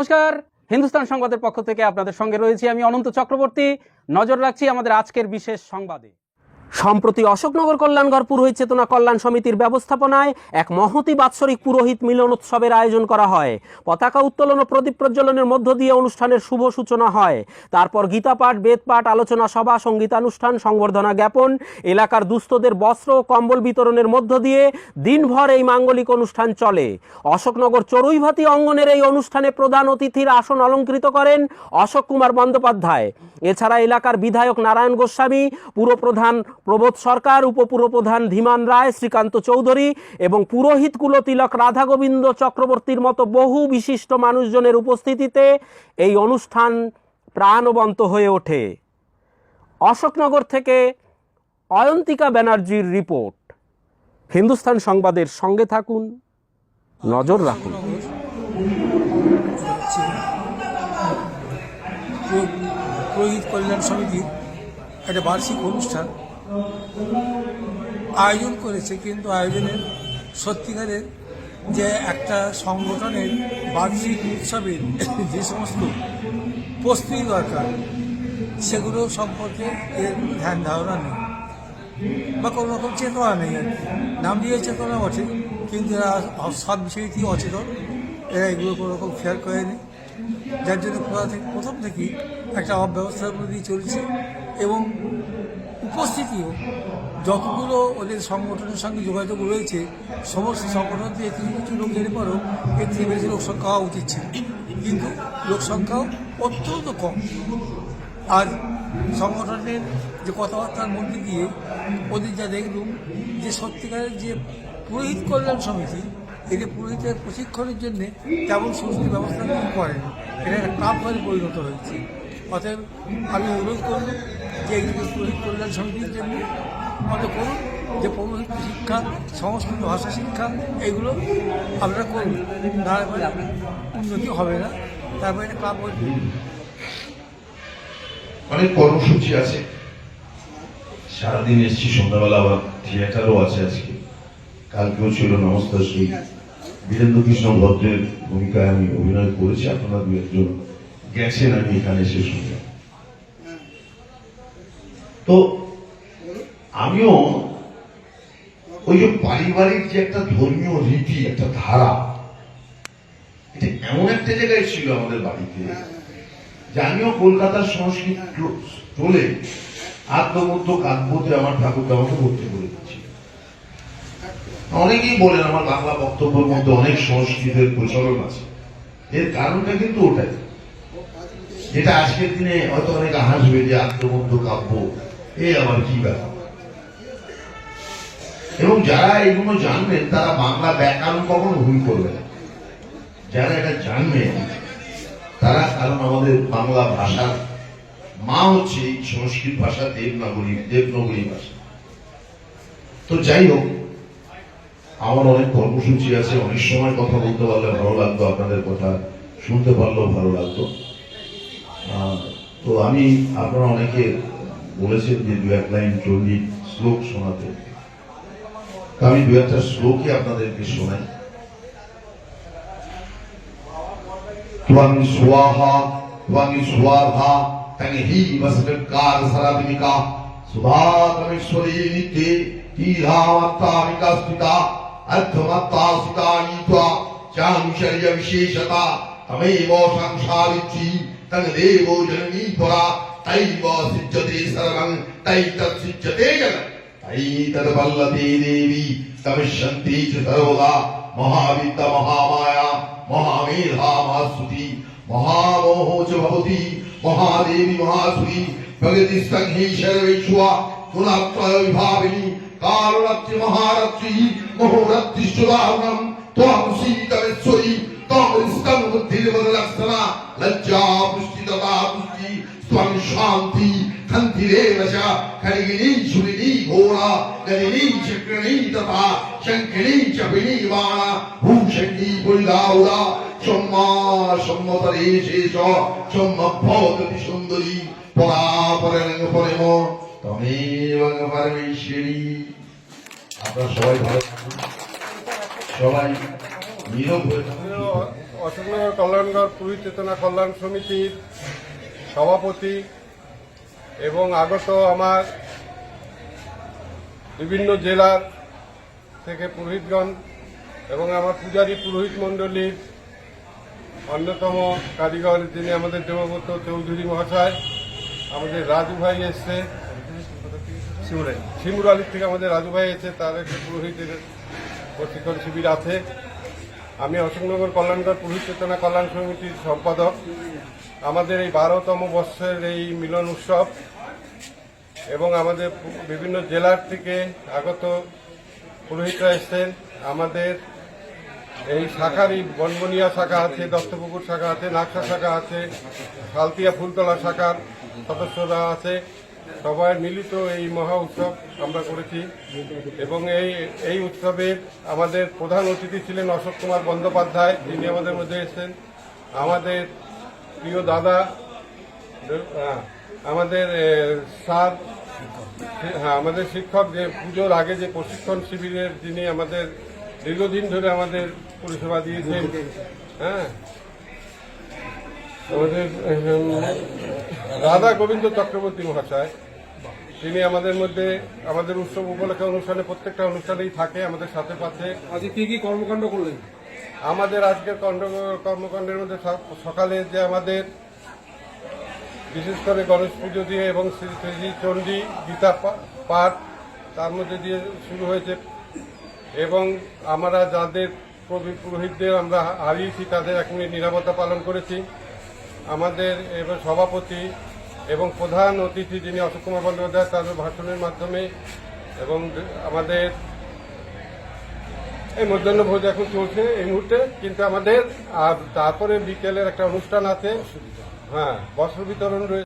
নমস্কার। হিন্দুস্তান সংবাদের পক্ষ থেকে আপনাদের সঙ্গে রয়েছি আমি অনন্ত চক্রবর্তী। নজর রাখছি আমাদের আজকের বিশেষ সংবাদে। সম্প্রতি অশোকনগর কল্যাণগড় পুরোহিত চেতনা কল্যাণ সমিতির ব্যবস্থাপনায় এক মহতি বাৎসরিক পুরোহিত মিলন উৎসবের আয়োজন করা হয়। পতাকা উত্তোলন ও প্রদীপ প্রজ্বলনের মধ্য দিয়ে অনুষ্ঠানের শুভ সূচনা হয়। তারপর গীতাপাঠ, বেদপাঠ, আলোচনা সভা, সঙ্গীতানুষ্ঠান, সংবর্ধনা জ্ঞাপন, এলাকার দুস্থদের বস্ত্র ও কম্বল বিতরণের মধ্য দিয়ে দিনভর এই মাঙ্গলিক অনুষ্ঠান চলে। অশোকনগর চড়ুইভাতি অঙ্গনের এই অনুষ্ঠানে প্রধান অতিথির আসন অলঙ্কৃত করেন অশোক কুমার বন্দ্যোপাধ্যায়। এছাড়া এলাকার বিধায়ক নারায়ণ গোস্বামী, পুরপ্রধান প্রবোধ সরকার, উপপুরপ্রধান ধীমান রায়, শ্রীকান্ত চৌধুরী এবং পুরোহিত কুলতিলক রাধাগোবিন্দ চক্রবর্তীর মতো বহু বিশিষ্ট মানুষজনের উপস্থিতিতে এই অনুষ্ঠান প্রাণবন্ত হয়ে ওঠে। অশোকনগর থেকে অয়ন্তিকা ব্যানার্জির রিপোর্ট। হিন্দুস্তান সংবাদের সঙ্গে থাকুন, নজর রাখুন। পুরোহিত কল্যাণ সমিতির একটা বার্ষিক অনুষ্ঠান আয়োজন করেছে, কিন্তু আয়োজনের সত্যিকারের যে একটা সংগঠনের বার্ষিক উৎসবের যে সমস্ত প্রস্তুতি দরকার, সেগুলো সম্পর্কে এর ধ্যান ধারণা নেই বা কোনো রকম চেতনা নেই আর নাম দিয়ে চেতনা বটে, কিন্তু এরা সব বিষয়তেই অচেতন? এরা এগুলো কোনো রকম খেয়াল করেনি। যার জন্য প্রথা থেকে প্রথম থেকেই একটা অব্যবস্থার মধ্যে চলছে এবং উপস্থিতিও যতগুলো ওদের সংগঠনের সঙ্গে যোগাযোগ রয়েছে, সমস্ত সংগঠন থেকে কিছু কিছু লোক জেনে পরেও এর থেকে বেশি লোক সংখ্যা হওয়া উচিত ছিল। কিন্তু লোক সংখ্যাও অত্যন্ত কম। আর সংগঠনের যে কথাবার্তার মধ্যে দিয়ে ওদের যা দেখলুম যে সত্যিকারের যে পুরোহিত কল্যাণ সমিতি এটি পুরোহিতের প্রশিক্ষণের জন্য তেমন সমস্ত ব্যবস্থা করেনি এটা একটা ক্লাব ঘরে পরিণত হয়েছে। অতএব আমি অনুরোধ করব যে এগুলো পুরোহিত কল্যাণ সমিতির জন্য মনে করুন যে পৌরহিত শিক্ষা, সংস্কৃত ভাষা শিক্ষা, এগুলো আপনারা করুন তারপরে উন্নতি হবে না। তারপরে এটা ক্লাব ঘরে অনেক কর্মসূচি আছে। সারাদিন এসছি, সন্ধ্যাবেলা আবার থিয়েটারও আছে আজকে। কালকেও ছিল নমস্কার বীরেন্দ্র কৃষ্ণ ভদ্রের ভূমিকায় আমি অভিনয় করেছি। আপনারা দু একজন গেছেন, আমি এখানে এসে শুনলাম। তো আমিও ওই যে পারিবারিক যে একটা ধর্মীয় রীতি, একটা ধারা, এটা এমন একটা জায়গায় ছিল আমাদের বাড়িতে যে আমিও কলকাতার সংস্কৃত চলে আত্মমধ্য কাব্যতে আমার ঠাকুরকে আমাকে ভর্তি করে দিচ্ছি অনেকেই বলেন, আমার বাংলা বক্তব্যের মধ্যে অনেক সংস্কৃতের প্রচলন আছে। এর কারণটা কিন্তু ওটাই। যেটা আজকের দিনে হয়তো অনেকে হাসবে যে আত্মমধ্য কাব্য, এ আবার কি ব্যাপার? এবং যারা এগুলো জানবেন, তারা বাংলা ব্যাকরণ কখনো ভুল করবে না। যারা এটা জানবেন, তারা কারণ আমাদের বাংলা ভাষার মা হচ্ছে এই সংস্কৃত ভাষা দেবনাগরী দেবনগরী ভাষা। তো যাই হোক আমার অনেক কর্মসূচি আছে অনেক সময় কথা বলতে পারলে ভালো লাগতো আপনাদের কথা শুনতে পারলেও ভালো লাগতো আহ, তো আমি আপনারা অনেকে বলেছেন যে দু এক লাইন চল্লিশ শ্লোক শোনাতে তো আমি দু একটা শ্লোকই আপনাদেরকে শোনাই त्वं स्वाहा त्वं स्वाहा तंग ही वसकार सराबिका सुधातमेश्वरी नित्ये तीरावत्तामिका स्थिता అర్థమత్తా सुता नीत्वा విశేషత తమేవ तमेव తన దేవో జననీ పురా तैव సిజ్జతే సర్వం తై తత్ సిజ్జతే జగత్ తై తద్ పల్లతే దేవి తమిష్యంతి చ సర్వదా महामेधा महासुति महामोहो च भवति महादेवी महासुति మహాదేవి మహాసురి భగతి సంహి శర్వేష్వ কালরাত্রি মহারাত্রি মহরাত্রি সুবাহম ত্বং সীতারেশ্বরী ত্বং ইস্তাং বুদ্ধির লক্ষণা লজ্জা পুষ্টি তথা পুষ্টি, ত্বং শান্তি খন্তিরে নশা খড়গিনী সুরিণী ঘোড়া গরিণী চক্রণী তথা শঙ্কিনী চপিনী বাণা, ভূষণী পুরিদাউরা সম্মা সম্মতরে শেষ সম্মভবতী সুন্দরী পরা পরেণ পরেম। সবাই সবাই অশোকনগর কল্যাণগড় পুরী চেতনা কল্যাণ সমিতির সভাপতি এবং আগত আমার বিভিন্ন জেলার থেকে পুরোহিতগণ এবং আমার পূজারী পুরোহিত মণ্ডলীর অন্যতম কারিগর যিনি আমাদের দেবব্রত চৌধুরী মহাশয়, আমাদের রাজু ভাই এসছে। শিমুর আলীর থেকে আমাদের রাজু ভাই এসে তার একটি পুরোহিতের প্রশিক্ষণ শিবির আছে। আমি অশোকনগর কল্যাণগড় পুরোহিত চেতনা কল্যাণ সমিতির সম্পাদক। আমাদের এই বারোতম বর্ষের এই মিলন উৎসব এবং আমাদের বিভিন্ন জেলার থেকে আগত পুরোহিতরা এসছেন। আমাদের এই শাখারই বনবনিয়া শাখা আছে, দত্তপুকুর শাখা আছে নাকশা শাখা আছে সালতিয়া ফুলতলা শাখার সদস্যরা আছে। সবাই মিলিত এই মহা উৎসব আমরা করেছি। এবং এই এই উৎসবের আমাদের প্রধান অতিথি ছিলেন অশোক কুমার বন্দ্যোপাধ্যায়, যিনি আমাদের মধ্যে এসেছেন। আমাদের প্রিয় দাদা আমাদের স্যার হ্যাঁ আমাদের শিক্ষক যে পুজোর আগে যে প্রশিক্ষণ শিবিরের যিনি আমাদের দীর্ঘদিন ধরে আমাদের পরিষেবা দিয়েছেন হ্যাঁ। আমাদের রাধা গোবিন্দ চক্রবর্তী মহাশয় তিনি আমাদের মধ্যে আমাদের উৎসব উপলক্ষে অনুষ্ঠানে প্রত্যেকটা অনুষ্ঠানেই থাকে আমাদের সাথে পাচ্ছে। আজকে কি কি কর্মকাণ্ড করলেন? আমাদের আজকের কণ্ড- কর্মকাণ্ডের মধ্যে সকালে যে আমাদের বিশেষ করে গণেশ পুজো দিয়ে এবং শ্রী শ্রী চণ্ডী গীতা পাঠ তার মধ্যে দিয়ে শুরু হয়েছে। এবং আমরা যাদের পুরোহিতদের আমরা হারিয়েছি তাদের এক মিনিট নিরাপত্তা পালন করেছি। আমাদের সভাপতি এবং প্রধান অতিথি যিনি অশোক কুমার বন্দ্যোপাধ্যায়, তার ভাষণের মাধ্যমে এবং আমাদের এই মধ্যাহ্ন ভোজ এখন চলছে এই মুহূর্তে। কিন্তু আমাদের আর তারপরে বিকেলের একটা অনুষ্ঠান আছে। হ্যাঁ বস্ত্র বিতরণ রয়েছে